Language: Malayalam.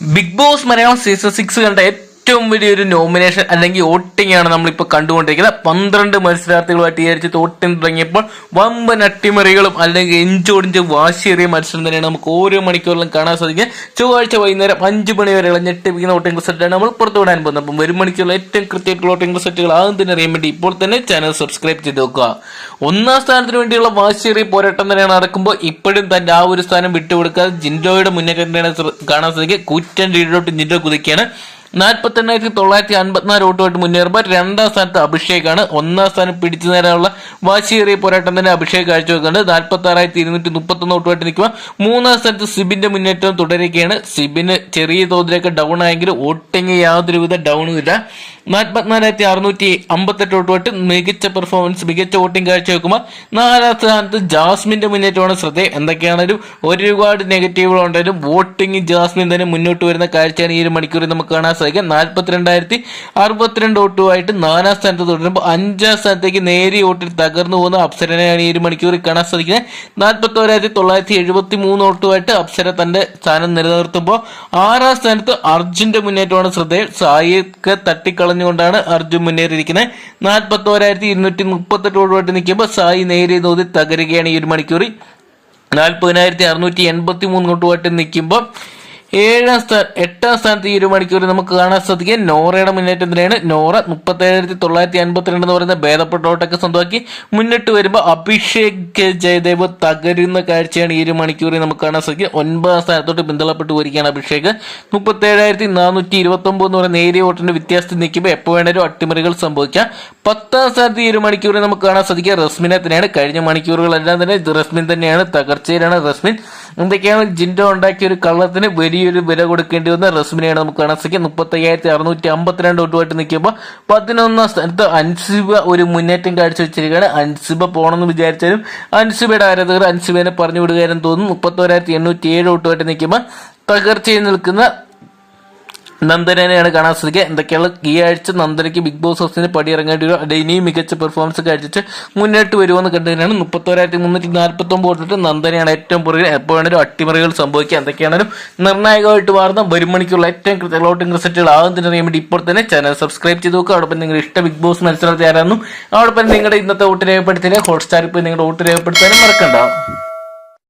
Bigg Boss Malayalam season six കണ്ട ഏറ്റവും വലിയൊരു നോമിനേഷൻ അല്ലെങ്കിൽ വോട്ടിംഗ് ആണ് നമ്മളിപ്പോൾ കണ്ടുകൊണ്ടിരിക്കുന്നത്. പന്ത്രണ്ട് മത്സരാർത്ഥികളുമായിട്ട് ആഴ്ച വോട്ടിംഗ് തുടങ്ങിയപ്പോൾ വമ്പൻ അട്ടിമറികളും അല്ലെങ്കിൽ എഞ്ചോടിഞ്ച് വാശിയേറിയ മത്സരം തന്നെയാണ് നമുക്ക് ഓരോ മണിക്കൂറിലും കാണാൻ സാധിക്കുക. ചൊവ്വാഴ്ച വൈകുന്നേരം അഞ്ച് മണി വരെ ഞെട്ടിപ്പിക്കുന്ന വോട്ടിംഗ് റിസൾട്ടാണ് നമ്മൾ പുറത്തു വിടാൻ പോകുന്നത്. അപ്പം ഒരു മണിക്കൂറിൽ ഏറ്റവും കൃത്യമായിട്ടുള്ള വോട്ടിംഗ് റിസൾട്ടുകൾ ആദ്യം തന്നെ അറിയാൻ വേണ്ടി ഇപ്പോൾ തന്നെ ചാനൽ സബ്സ്ക്രൈബ് ചെയ്ത് നോക്കുക. ഒന്നാം സ്ഥാനത്തിന് വേണ്ടിയുള്ള വാശിയേറിയ പോരാട്ടം തന്നെയാണ് നടക്കുമ്പോൾ ഇപ്പോഴും തന്റെ ആ ഒരു സ്ഥാനം വിട്ടുകൊടുക്കാതെ ജിൻഡോയുടെ മുന്നേറ്റം കാണാൻ സാധിക്കുക. കൂറ്റൻ ലീഡിലോട്ട് ജിൻഡോ കുതിക്കുകയാണ്. നാൽപ്പത്തി എണ്ണായിരത്തി തൊള്ളായിരത്തി അൻപത്തിനാല് വോട്ടുമായിട്ട് മുന്നേറുമ്പോൾ രണ്ടാം സ്ഥാനത്ത് അഭിഷേകാണ്. ഒന്നാം സ്ഥാനം പിടിച്ചു നേരാനുള്ള വാശിയേറിയ പോരാട്ടം തന്നെ അഭിഷേക് കാഴ്ചവെക്കുന്നുണ്ട്. നാൽപ്പത്തി ആറായിരത്തി ഇരുന്നൂറ്റി മുപ്പത്തൊന്ന് വോട്ടുമായിട്ട് നിൽക്കുക മൂന്നാം സ്ഥാനത്ത് സിബിന്റെ മുന്നേറ്റം തുടരുകയാണ്. സിബിന് ചെറിയ തോതിലേക്ക് ഡൗൺ ആയെങ്കിലും വോട്ടിങ് യാതൊരുവിധ ഡൗണും ഇല്ല. നാൽപ്പത്തിനാലായിരത്തി അറുന്നൂറ്റി അമ്പത്തെട്ട് വോട്ടുമായിട്ട് മികച്ച പെർഫോമൻസ് മികച്ച വോട്ടിംഗ് കാഴ്ചവെക്കുമ്പോൾ നാലാം സ്ഥാനത്ത് ജാസ്മിന്റെ മുന്നേറ്റമാണ് ശ്രദ്ധേയം എന്തൊക്കെയാണെങ്കിലും ഒരുപാട് നെഗറ്റീവുകൾ ഉണ്ടായാലും വോട്ടിംഗ് ജാസ്മിൻ തന്നെ മുന്നോട്ട് വരുന്ന കാഴ്ചയാണ് ഈ ഒരു മണിക്കൂറിൽ നമുക്ക് കാണാൻ സാധിക്കുക നാൽപ്പത്തിരണ്ടായിരത്തി അറുപത്തിരണ്ട് വോട്ടുമായിട്ട് നാലാം സ്ഥാനത്ത് തുടരുമ്പോൾ അഞ്ചാം സ്ഥാനത്തേക്ക് നേരിയ ഓട്ടിൽ തകർന്നു പോകുന്ന അപ്സരനെയാണ് ഈ ഒരു മണിക്കൂറിൽ കാണാൻ സാധിക്കുന്നത്. നാൽപ്പത്തോരായിരത്തി തൊള്ളായിരത്തി എഴുപത്തി മൂന്ന് വോട്ടുമായിട്ട് അപ്സര തന്റെ സ്ഥാനം നിലനിർത്തുമ്പോൾ ആറാം സ്ഥാനത്ത് അർജുന്റെ മുന്നേറ്റമാണ് ശ്രദ്ധേയം സായിയൊക്കെ തട്ടിക്കളഞ്ഞുകൊണ്ടാണ് അർജുൻ മുന്നേറിയിരിക്കുന്നത്. നാൽപ്പത്തോരായിരത്തി ഇരുന്നൂറ്റി മുപ്പത്തെട്ട് വോട്ടുമായിട്ട് നിൽക്കുമ്പോൾ സായി നേരിയ തോതിൽ തകരുകയാണ് ഈ ഒരു മണിക്കൂറിൽ. നാൽപ്പതിനായിരത്തി അറുന്നൂറ്റി എൺപത്തി മൂന്ന് വോട്ടുമായിട്ട് നിൽക്കുമ്പോൾ ഏഴാം സ്ഥാന എട്ടാം സ്ഥാനത്ത് ഈ ഒരു മണിക്കൂർ നമുക്ക് കാണാൻ സാധിക്കുക. നോറയുടെ മുന്നേറ്റം തന്നെയാണ്. നോറ മുപ്പത്തേഴായിരത്തി തൊള്ളായിരത്തി അൻപത്തിരണ്ട് എന്ന് പറയുന്ന ഭേദപ്പെട്ട ഓട്ടൊക്കെ സ്വന്തമാക്കി മുന്നിട്ട് വരുമ്പോൾ അഭിഷേക് ജയദേവ് തകരുന്ന കാഴ്ചയാണ് ഈ ഒരു മണിക്കൂറിൽ നമുക്ക് കാണാൻ സാധിക്കുക. ഒൻപതാം സ്ഥാനത്തോട്ട് പിന്തള്ളപ്പെട്ട് വരികയാണ് അഭിഷേക്. മുപ്പത്തേഴായിരത്തി നാനൂറ്റി ഇരുപത്തി ഒമ്പത് എന്ന് പറയുന്ന നേരിയ വോട്ടിന്റെ വ്യത്യാസത്തിൽ നിൽക്കുമ്പോൾ എപ്പോൾ വേണേലും അട്ടിമറികൾ സംഭവിക്കാം. പത്താം സ്ഥാനത്ത് ഈ ഒരു മണിക്കൂറിൽ നമുക്ക് കാണാൻ സാധിക്കുക റസ്മിനെ തന്നെയാണ്. കഴിഞ്ഞ മണിക്കൂറുകളെല്ലാം തന്നെ റസ്മിൻ തന്നെയാണ്. തകർച്ചയിലാണ് റസ്മിൻ. എന്തൊക്കെയാണ് ജിൻഡോ ഉണ്ടാക്കിയ ഒരു കള്ളത്തിന് വലിയൊരു വില കൊടുക്കേണ്ടി വന്ന റസ്മിനെയാണ് നമുക്ക് കാണാൻ സാധിക്കുക. മുപ്പത്തി അയ്യായിരത്തി അറുന്നൂറ്റി അമ്പത്തിരണ്ട് വോട്ടുമായിട്ട് നിൽക്കുമ്പോൾ പതിനൊന്നാം സ്ഥാനത്ത് അൻസിബ ഒരു മുന്നേറ്റം കാഴ്ചവെച്ചിരിക്കുകയാണ്. അൻസിബ പോകണമെന്ന് വിചാരിച്ചാലും അൻസിബയുടെ ആരാധകർ അൻസിബേനെ പറഞ്ഞു വിടുകയെന്ന് തോന്നുന്നു. മുപ്പത്തോരായിരത്തി എണ്ണൂറ്റി ഏഴ് വോട്ടുമായിട്ട് നിൽക്കുമ്പോൾ തകർച്ചയിൽ നിൽക്കുന്ന നന്ദനെയാണ് കാണാൻ സാധിക്കുക. എന്തൊക്കെയാണ് ഈ ആഴ്ച നന്ദനയ്ക്ക് ബിഗ് ബോസ് ഹൗസിന് പടിയിറങ്ങേണ്ടി വരും. അത് ഇനിയും മികച്ച പെർഫോമൻസ് കാഴ്ച മുന്നോട്ട് വരുമെന്ന് കണ്ടതിനാണ് മുപ്പത്തോരായിരത്തി മുന്നൂറ്റി നാൽപ്പത്തി ഒമ്പത് നന്ദനയാണ് ഏറ്റവും പുറകിൽ എപ്പോൾ വേണേലും അട്ടിമറികൾ സംഭവിക്കുക. എന്തൊക്കെയാണെങ്കിലും നിർണായകമായിട്ട് മാറുന്ന വരുമണിക്കുള്ള ഏറ്റവും കൃത്യ വോട്ടിംഗ് റിസൾട്ടുകൾ ആകും തന്നെ അറിയാൻ വേണ്ടി ഇപ്പോൾ തന്നെ ചാനൽ സബ്സ്ക്രൈബ് ചെയ്ത് നോക്കുക. അവിടെ നിങ്ങളുടെ ഇഷ്ട ബിഗ് ബോസ് മത്സരം ആരാണെന്നും അവിടെ നിങ്ങളുടെ ഇന്നത്തെ വോട്ട് രേഖപ്പെടുത്തിയാൽ ഹോട്ട്സ്റ്റാർ ഇപ്പോൾ നിങ്ങളുടെ വോട്ട് രേഖപ്പെടുത്താനും മറക്കണ്ട.